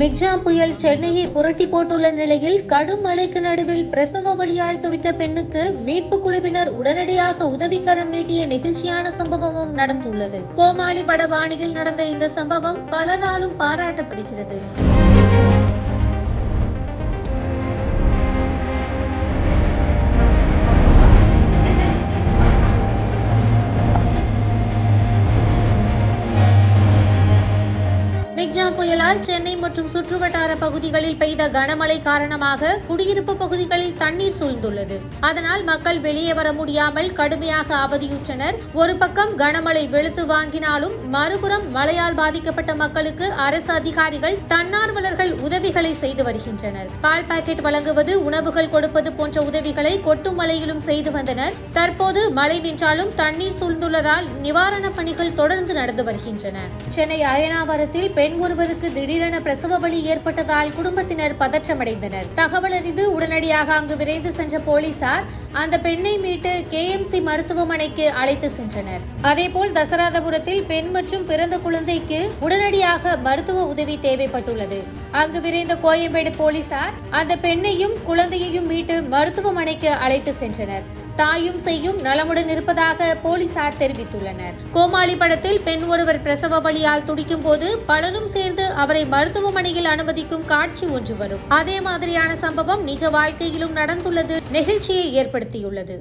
மிக்ஜா புயல் சென்னையை புரட்டி போட்டுள்ள நிலையில் கடும் மழைக்கு நடுவில் பிரசவ வழியால் துடித்த பெண்ணுக்கு மீட்பு குழுவினர் உடனடியாக உதவிக்கரம் நீட்டிய நெகிழ்ச்சியான சம்பவமும் நடந்துள்ளது. கோமாளி வடவாணியில் நடந்த இந்த சம்பவம் பல நாளும் பாராட்டப்படுகிறது. மெக்ஜா புயலால் சென்னை மற்றும் சுற்றுவட்டார பகுதிகளில் பெய்த கனமழை காரணமாக குடியிருப்பு பகுதிகளில் தண்ணீர் சூழ்ந்துள்ளது. அதனால் மக்கள் வெளியே வர முடியாமல் கடுமையாக அவதியுற்றனர். ஒரு பக்கம் கனமழை வெளுத்து வாங்கினாலும் மறுபுறம் மழையால் பாதிக்கப்பட்ட மக்களுக்கு அரசு அதிகாரிகள் தன்னார்வலர்கள் உதவிகளை செய்து வருகின்றனர். பால் பாக்கெட் வழங்குவது உணவுகள் கொடுப்பது போன்ற உதவிகளை கொட்டும் மழையிலும் செய்து வந்தனர். தற்போது மழை நின்றாலும் தண்ணீர் சூழ்ந்துள்ளதால் நிவாரணப் பணிகள் தொடர்ந்து நடந்து வருகின்றன. சென்னை அயனாவரத்தில் பெண் ஒருவருக்கு திடீரென பிரசவ வலி ஏற்பட்டதால் குடும்பத்தினர் பதற்றமடைந்தனர். தகவல் அறிந்து உடனடியாக அங்கு விரைந்து சென்ற போலீசார் அந்த பெண்ணை மீட்டு கேஎம்சி மருத்துவமனைக்கு அழைத்து சென்றனர். அதேபோல் தசராதபுரத்தில் பெண் மற்றும் பிறந்த குழந்தைக்கு உடனடியாக மருத்துவ உதவி தேவைப்பட்டுள்ளது. அங்கு விரைந்த கோயம்பேடு போலீசார் அந்த பெண்ணையும் குழந்தையையும் மீட்டு மருத்துவமனைக்கு அழைத்து சென்றனர். தாயும் செய்யும் நலமுடன் இருப்பதாக போலீசார் தெரிவித்துள்ளனர். கோமாளி படத்தில் பெண் ஒருவர் பிரசவ வழியால் துடிக்கும் போது பலரும் சேர்ந்து அவரை மருத்துவமனையில் அனுமதிக்கும் காட்சி ஒன்று வரும். அதே மாதிரியான சம்பவம் நிஜ வாழ்க்கையிலும் நடந்துள்ளது. நெகிழ்ச்சியை ஏற்படுத்தியுள்ளது